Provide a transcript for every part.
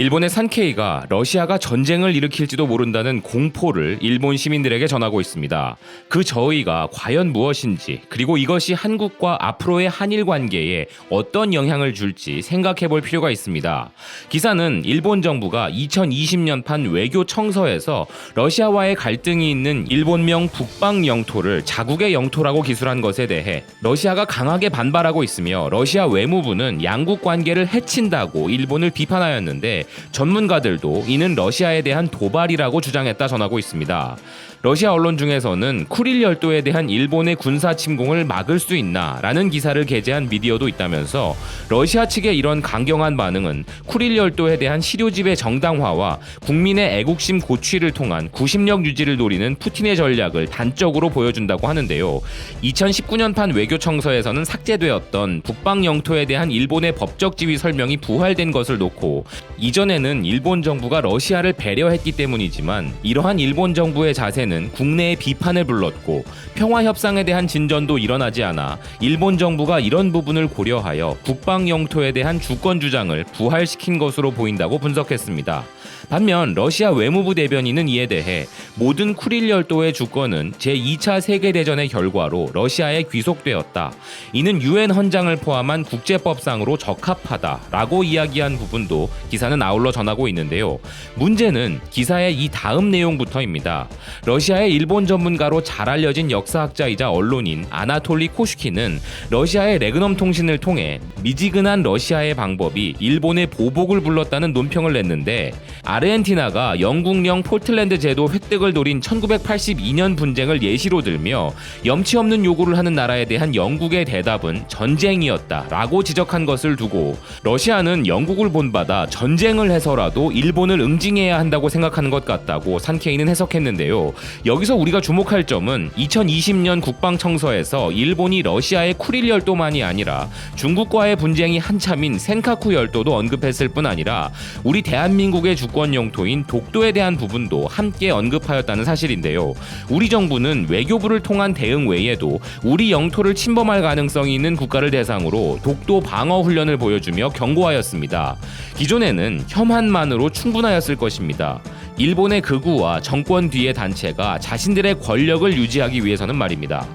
일본의 산케이가 러시아가 전쟁을 일으킬지도 모른다는 공포를 일본 시민들에게 전하고 있습니다. 그 저의가 과연 무엇인지, 그리고 이것이 한국과 앞으로의 한일 관계에 어떤 영향을 줄지 생각해 볼 필요가 있습니다. 기사는 일본 정부가 2020년판 외교 청서에서 러시아와의 갈등이 있는 일본명 북방 영토를 자국의 영토라고 기술한 것에 대해 러시아가 강하게 반발하고 있으며 러시아 외무부는 양국 관계를 해친다고 일본을 비판하였는데 전문가들도 이는 러시아에 대한 도발이라고 주장했다 전하고 있습니다. 러시아 언론 중에서는 쿠릴 열도에 대한 일본의 군사 침공을 막을 수 있나라는 기사를 게재한 미디어도 있다면서 러시아 측의 이런 강경한 반응은 쿠릴 열도에 대한 시료집의 정당화와 국민의 애국심 고취를 통한 구심력 유지를 노리는 푸틴의 전략을 단적으로 보여준다고 하는데요. 2019년판 외교청서에서는 삭제되었던 북방 영토에 대한 일본의 법적 지위 설명이 부활된 것을 놓고 이전 에는 일본 정부가 러시아를 배려했기 때문이지만 이러한 일본 정부의 자세는 국내의 비판을 불렀고 평화 협상에 대한 진전도 일어나지 않아 일본 정부가 이런 부분을 고려하여 북방 영토에 대한 주권 주장을 부활시킨 것으로 보인다고 분석했습니다. 반면 러시아 외무부 대변인은 이에 대해 모든 쿠릴 열도의 주권은 제2차 세계대전의 결과로 러시아에 귀속되었다. 이는 유엔 헌장을 포함한 국제법상으로 적합하다라고 이야기한 부분도 기사는 아울러 전하고 있는데요. 문제는 기사의 이 다음 내용부터입니다. 러시아의 일본 전문가로 잘 알려진 역사학자이자 언론인 아나톨리 코슈키는 러시아의 레그넘 통신을 통해 미지근한 러시아의 방법이 일본의 보복을 불렀다는 논평을 냈는데 아르헨티나가 영국령 포틀랜드 제도 획득을 노린 1982년 분쟁을 예시로 들며 염치 없는 요구를 하는 나라에 대한 영국의 대답은 전쟁이었다라고 지적한 것을 두고 러시아는 영국을 본받아 전쟁 을 해서라도 일본을 응징해야 한다고 생각하는 것 같다고 산케이는 해석했는데요. 여기서 우리가 주목할 점은 2020년 국방청서에서 일본이 러시아의 쿠릴 열도만이 아니라 중국과의 분쟁이 한참인 센카쿠 열도도 언급했을 뿐 아니라 우리 대한민국의 주권 영토인 독도에 대한 부분도 함께 언급하였다는 사실인데요. 우리 정부는 외교부를 통한 대응 외에도 우리 영토를 침범할 가능성이 있는 국가를 대상으로 독도 방어 훈련을 보여주며 경고하였습니다. 기존에는 혐한만으로 충분하였을 것입니다. 일본의 극우와 정권 뒤의 단체가 자신들의 권력을 유지하기 위해서는 말입니다.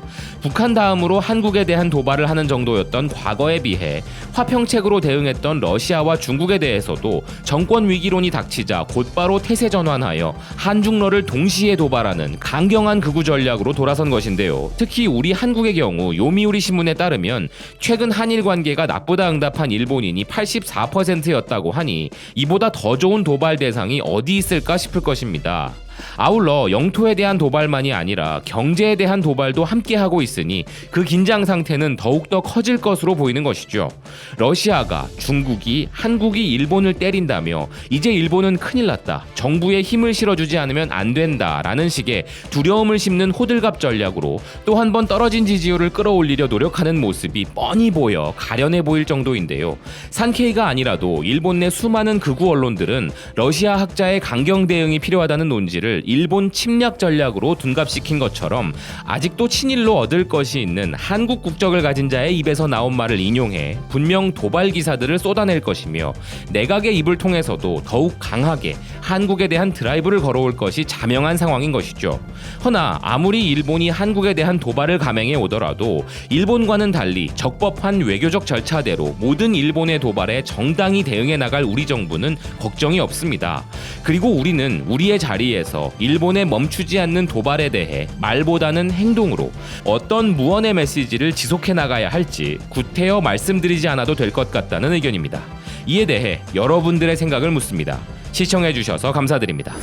북한 다음으로 한국에 대한 도발을 하는 정도였던 과거에 비해 화평책으로 대응했던 러시아와 중국에 대해서도 정권 위기론이 닥치자 곧바로 태세 전환하여 한중러를 동시에 도발하는 강경한 극우 전략으로 돌아선 것인데요. 특히 우리 한국의 경우 요미우리 신문에 따르면 최근 한일 관계가 나쁘다 응답한 일본인이 84%였다고 하니 이보다 더 좋은 도발 대상이 어디 있을까 싶을 것입니다. 아울러 영토에 대한 도발만이 아니라 경제에 대한 도발도 함께 하고 있으니 그 긴장 상태는 더욱더 커질 것으로 보이는 것이죠. 러시아가 중국이 한국이 일본을 때린다며 이제 일본은 큰일 났다. 정부에 힘을 실어주지 않으면 안 된다라는 식의 두려움을 심는 호들갑 전략으로 또 한 번 떨어진 지지율을 끌어올리려 노력하는 모습이 뻔히 보여 가련해 보일 정도인데요. 산케이가 아니라도 일본 내 수많은 극우 언론들은 러시아 학자의 강경 대응이 필요하다는 논지를 일본 침략 전략으로 둔갑시킨 것처럼 아직도 친일로 얻을 것이 있는 한국 국적을 가진 자의 입에서 나온 말을 인용해 분명 도발 기사들을 쏟아낼 것이며 내각의 입을 통해서도 더욱 강하게 한국에 대한 드라이브를 걸어올 것이 자명한 상황인 것이죠. 허나 아무리 일본이 한국에 대한 도발을 감행해 오더라도 일본과는 달리 적법한 외교적 절차대로 모든 일본의 도발에 정당히 대응해 나갈 우리 정부는 걱정이 없습니다. 그리고 우리는 우리의 자리에 서 일본의 멈추지 않는 도발에 대해 말보다는 행동으로 어떤 무언의 메시지를 지속해 나가야 할지 구태여 말씀드리지 않아도 될 것 같다는 의견입니다. 이에 대해 여러분들의 생각을 묻습니다. 시청해 주셔서 감사드립니다.